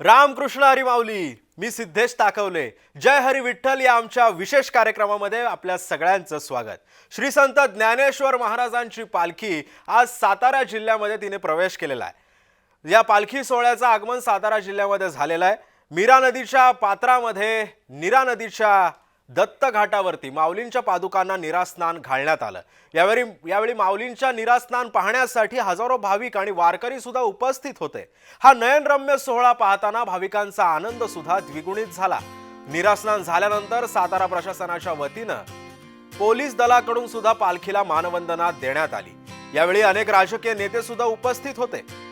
रामकृष्ण हरीमाऊली मी सिद्धेश ताकवले. जय हरी विठ्ठल या आमच्या विशेष कार्यक्रमामध्ये आपल्या सगळ्यांचं स्वागत. श्री संत ज्ञानेश्वर महाराजांची पालखी आज सातारा जिल्ह्यामध्ये तिने प्रवेश केलेला आहे. या पालखी सोहळ्याचं आगमन सातारा जिल्ह्यामध्ये झालेलं आहे. मीरा नदीच्या पात्रामध्ये नीरा नदीच्या दत्त घाटावरती माऊलींच्या पादुकांना निरास्नान घालण्यात आलं. यावेळी यावेळी माऊलींच्या निरास्नान पाहण्यासाठी हजारो भाविक आणि वारकरी सुद्धा उपस्थित होते. हा नयनरम्य सोहळा पाहताना भाविकांचा आनंद सुद्धा द्विगुणित झाला. निरास्नान झाल्यानंतर सातारा प्रशासनाच्या वतीनं पोलीस दलाकडून सुद्धा पालखीला मानवंदना देण्यात आली. यावेळी अनेक राजकीय नेते सुद्धा उपस्थित होते.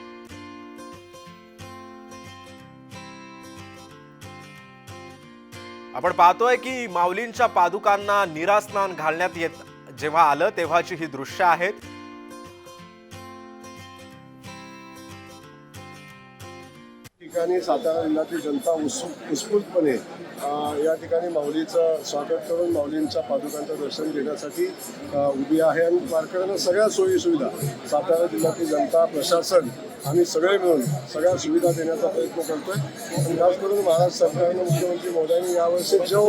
आपण पाहतोय की माऊलींच्या पादुकांना निरास्नान घालण्यात येत जेव्हा आलं तेव्हाची ही दृश्य आहेत. ठिकाणी सातारा जिल्ह्यातील जनता उत्सुक उत्स्फूर्तपणे या ठिकाणी माऊलीचं स्वागत करून माऊलींच्या पादुकांचं दर्शन घेण्यासाठी उभी आहे. आणि वारकऱ्यांना सगळ्या सोयीसुविधा सातारा जिल्ह्यातील जनता प्रशासन आम्ही सगळे मिळून सगळ्या सुविधा देण्याचा प्रयत्न करतोय. खास करून महाराष्ट्र सरकारनं मुख्यमंत्री मोदयांनी यावर्षी जो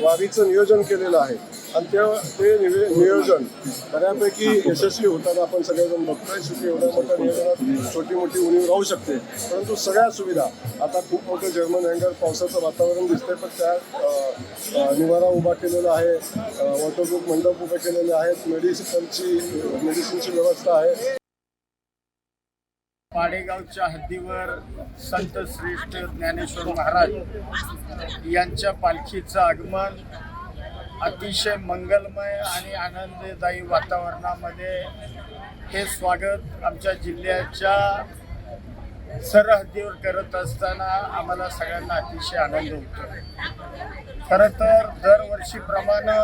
वारीचं नियोजन केलेलं आहे आणि ते ते नियोजन बऱ्यापैकी यशस्वी होताना आपण सगळेजण बघतोय. सुखी एवढ्या मोठ्या नियोजनात छोटी मोठी उणीव राहू शकते. परंतु सगळ्या सुविधा आता खूप मोठं जर्मन हँगर पावसाचं वातावरण दिसतंय पण त्या निवारा उभा केलेला आहे. वॉटरप्रूफ मंडप उभे केलेले आहेत. मेडिसिनची मेडिसिनची व्यवस्था आहे. पाडेगावच्या हद्दीवर संत श्रेष्ठ ज्ञानेश्वर महाराज यांच्या पालखीचं आगमन अतिशय मंगलमय आणि आनंददायी वातावरणामध्ये हे स्वागत आमच्या जिल्ह्याच्या सरहद्दीवर करत असताना आम्हाला सगळ्यांना अतिशय आनंद होतो. खरं तर दरवर्षीप्रमाणे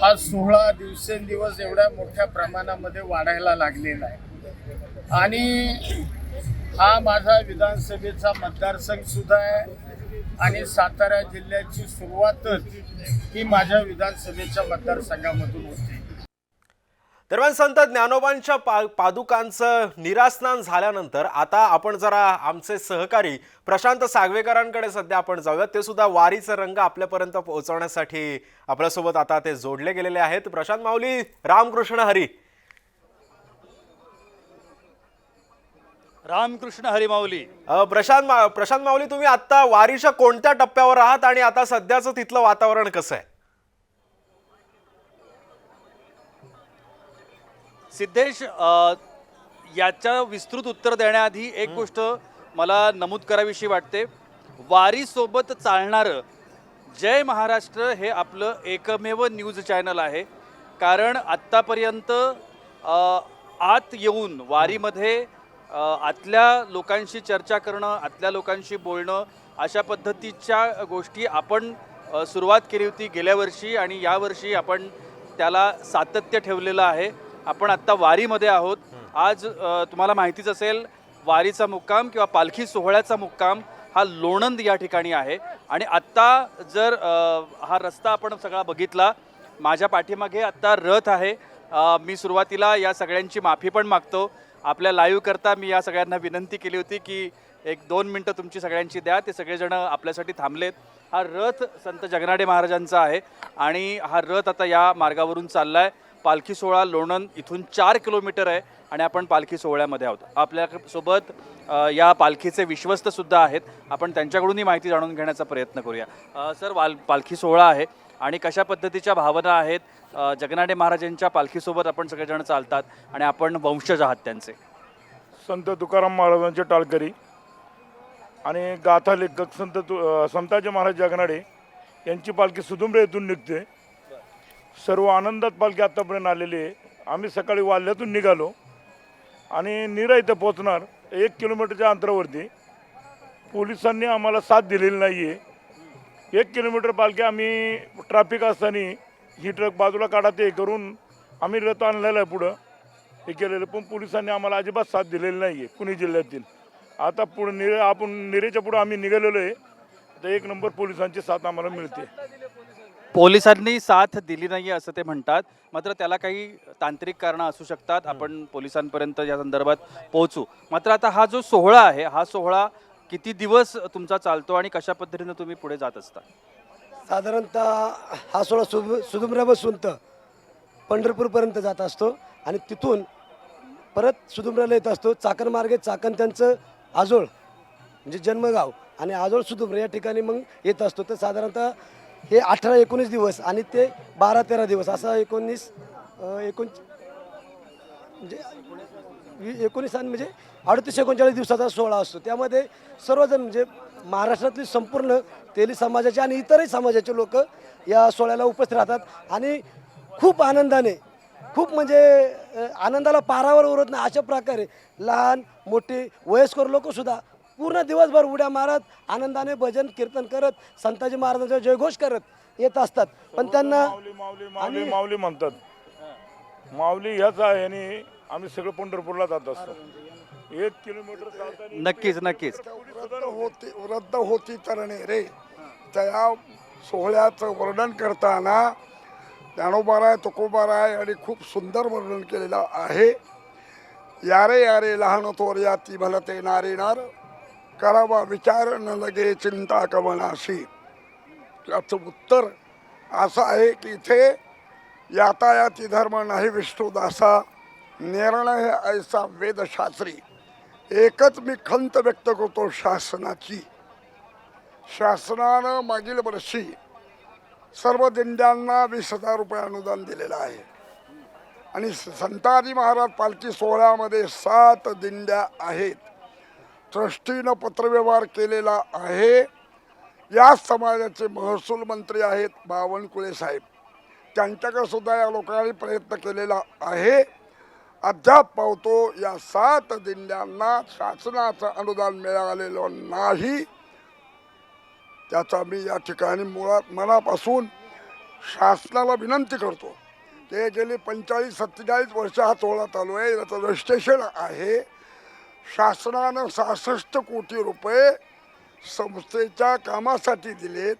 हा सोहळा दिवसेंदिवस एवढ्या मोठ्या प्रमाणामध्ये वाढायला लागलेला आहे. आणि हा माझा विधानसभेचा मतदारसंघ सुद्धा आहे. आणि सातारा जिल्ह्याची सुरुवातच ही माझ्या विधानसभेच्या मतदारसंघामधून होती. दरम्यान संत ज्ञानोबांच्या पा पादुकांचं निरास्नान झाल्यानंतर आता आपण जरा आमचे सहकारी प्रशांत सागवेकरांकडे सध्या आपण जाऊयात. ते सुद्धा वारीचं रंग आपल्यापर्यंत पोहोचवण्यासाठी आपल्यासोबत आता ते जोडले गेलेले आहेत. प्रशांत माऊली रामकृष्ण हरी. रामकृष्ण हरिमाऊली. अ, प्रशांत मा प्रशांत माऊली तुम्ही आता वारीच्या कोणत्या टप्प्यावर आहात आणि आता सध्याचं तिथलं वातावरण कसं आहे? सिद्धेश याच्या विस्तृत उत्तर देण्याआधी एक गोष्ट मला नमूद करावीशी वाटते. वारीसोबत चालणारं जय महाराष्ट्र हे आपलं एकमेव न्यूज चॅनल आहे. कारण आत्तापर्यंत आत येऊन वारीमध्ये आतल्या लोकांशी चर्चा करणं आतल्या लोकांशी बोलणं अशा पद्धतीच्या गोष्टी आपण सुरुवात केली होती गेल्या वर्षी आणि यावर्षी आपण त्याला सातत्य ठेवलेलं आहे. आपण आत्ता वारीमध्ये आहोत. आज तुम्हाला माहितीच असेल वारीचा मुक्काम किंवा पालखी सोहळ्याचा मुक्काम हा लोणंद या ठिकाणी आहे. आणि आत्ता जर हा रस्ता आपण सगळा बघितला माझ्या पाठीमागे आत्ता रथ आहे. मी सुरुवातीला या सगळ्यांची माफी पण मागतो. आपल्या लाईव्ह करता मी या सगळ्यांना विनंती केली होती की एक दोन मिनटं तुमची सगळ्यांची द्या. ते सगळेजण आपल्यासाठी थांबलेत. हा रथ संत जगनाडे महाराजांचा आहे आणि हा रथ आता या मार्गावरून चालला आहे पालखी सोहळा लोणंद इथून चार किलोमीटर आहे आणि आपण पालखी सोहळ्यामध्ये आहोत. आपल्यासोबत या पालखीचे विश्वस्तसुद्धा आहेत. आपण त्यांच्याकडूनही माहिती जाणून घेण्याचा प्रयत्न करूया. सर वाल पालखी सोहळा आहे. आणि कशा पद्धतीच्या भावना आहेत जगनाडे महाराजांच्या पालखीसोबत आपण सगळेजण चालतात आणि आपण वंशज आहात त्यांचे. संत तुकाराम महाराजांचे टाळकरी आणि गाथा लेखक संत तु संताजी महाराज जगनाडे यांची पालखी सुदुंबरे येथून निघते. सर्व आनंदात पालखी आत्तापर्यंत आलेली आहे. आम्ही सकाळी वाल्यातून निघालो आणि निरा इथं पोचणार एक किलोमीटरच्या अंतरावरती. पोलिसांनी आम्हाला साथ दिलेली नाही आहे एक किलोमीटर पालखी आम्ही ट्रॅफिक असताना ही ट्रक बाजूला काढा ते करून आम्ही रथ आणलेलं आहे पुढं. हे केलेलं पण पोलिसांनी आम्हाला अजिबात साथ दिलेली नाही आहे पुणे जिल्ह्यातील. आता पुढे निरे आपण निरेच्या पुढं आम्ही निघालेलो आहे. तर एक नंबर पोलिसांची साथ आम्हाला मिळते. पोलिसांनी साथ दिली नाही असं ते म्हणतात. मात्र त्याला काही तांत्रिक कारणं असू शकतात. आपण पोलिसांपर्यंत या संदर्भात पोहोचू. मात्र आता हा जो सोहळा आहे हा सोहळा किती दिवस तुमचा चालतो आणि कशा पद्धतीनं तुम्ही पुढे जात असता? साधारणतः हा सोहळा सुदु सुदुमऱ्यापासून तर पंढरपूरपर्यंत जात असतो आणि तिथून परत सुदुमऱ्याला येत असतो. चाकण मार्गे चाकण त्यांचं आजोळ म्हणजे जन्मगाव आणि आजोळ सुदुमरे या ठिकाणी मग येत असतो. तर साधारणतः हे अठरा एकोणीस दिवस आणि ते बारा तेरा दिवस असा एकोणीस एकोण म्हणजे एकोणीस आणि म्हणजे अडतीस एकोणचाळीस दिवसाचा सोहळा असतो. त्यामध्ये सर्वजण म्हणजे महाराष्ट्रातली संपूर्ण तेली समाजाचे आणि इतरही समाजाचे लोक या सोहळ्याला उपस्थित राहतात. आणि खूप आनंदाने खूप म्हणजे आनंदाला पारावर उरत नाही अशा प्रकारे लहान मोठे वयस्कर लोकसुद्धा पूर्ण दिवसभर उड्या मारत आनंदाने भजन कीर्तन करत संताजी महाराजांचा जयघोष करत येत असतात. पण त्यांना माऊली माऊली माऊली म्हणतात. माऊली ह्याचा यांनी आम्ही सगळं पंढरपूरला जात असतो. एक किलोमीटर चालताना नक्कीच नक्कीच. रद्द होती रद्द होती तरणे रे. त्या सोहळ्याचं वर्णन करताना ज्ञानोबाराय तुकोबाराय आणि खूप सुंदर वर्णन केलेलं आहे. यारे यारे लहान थोर याती भलते नारे नार. करावा विचार न लगे चिंता कवनाशी याचं उत्तर असं आहे की इथे यातायाती धर्म नाही विष्णुदासा. निर्णय ऐसा वेदशास्त्री। एकच मी खंत व्यक्त करतो शासनाची। शासनानं मागील वर्षी सर्व दिंड्यांना वीस हजार रुपये अनुदान दिलेलं आहे. आणि संताजी महाराज पालखी सोहळ्यामध्ये सात दिंड्या आहेत. ट्रस्टीनं पत्रव्यवहार केलेला आहे. या समाजाचे महसूल मंत्री आहेत बावनकुळे साहेब. त्यांच्याकडे सुद्धा या लोकांनी प्रयत्न केलेला आहे. अद्याप पावतो या सात दिंड्यांना शासनाचं अनुदान मिळालेलं नाही. त्याचा मी या ठिकाणी मुळात मनापासून शासनाला विनंती करतो. ते गेली पंचेचाळीस सत्तेचाळीस वर्ष हा सोहळा चालू आहे. याचं रजिस्ट्रेशन आहे. शासनानं सहासष्ट कोटी रुपये संस्थेच्या कामासाठी दिलेत.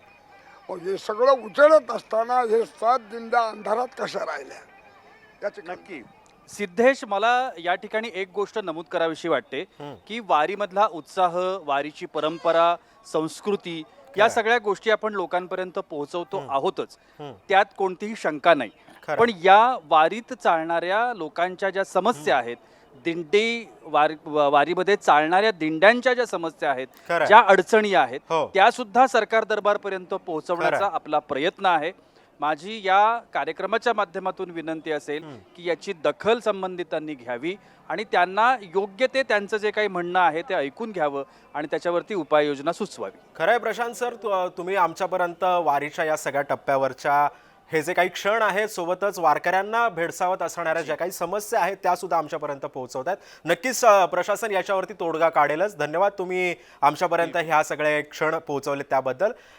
मग हे सगळं उचलत असताना हे सात दिंड्या अंधारात कशा राहिल्या? याची नक्की. सिद्धेश मला या ठिकाणी एक गोष्ट नमूद करावीशी वाटते की वारीमधला उत्साह वारीची परंपरा संस्कृती या सगळ्या गोष्टी आपण लोकांपर्यंत पोहोचवतो आहोतच त्यात कोणतीही शंका नाही. पण या वारीत चालणाऱ्या लोकांच्या ज्या समस्या आहेत दिंडी वारी वारीमध्ये चालणाऱ्या दिंड्यांच्या ज्या समस्या आहेत. ज्या अडचणी आहेत हो. त्या सुद्धा सरकार दरबारपर्यंत पोहोचवण्याचा. आपला प्रयत्न आहे माझी या कार्यक्रमाच्या माध्यमातून विनंती असेल की याची दखल संबंधितांनी घ्यावी आणि त्यांना योग्य ते त्यांचं जे काही म्हणणं आहे ते ऐकून घ्यावं आणि त्याच्यावरती उपाययोजना सुचवावी. खरं आहे प्रशांत सर तुम्ही आमच्यापर्यंत वारीच्या या सगळ्या टप्प्यावरच्या हे जे काही क्षण आहेत सोबतच वारकऱ्यांना भेडसावत असणाऱ्या ज्या काही समस्या आहेत त्या सुद्धा आमच्यापर्यंत पोहोचवत आहेत. नक्कीच प्रशासन याच्यावरती तोडगा काढेलच. धन्यवाद तुम्ही आमच्यापर्यंत ह्या सगळे क्षण पोहोचवले त्याबद्दल.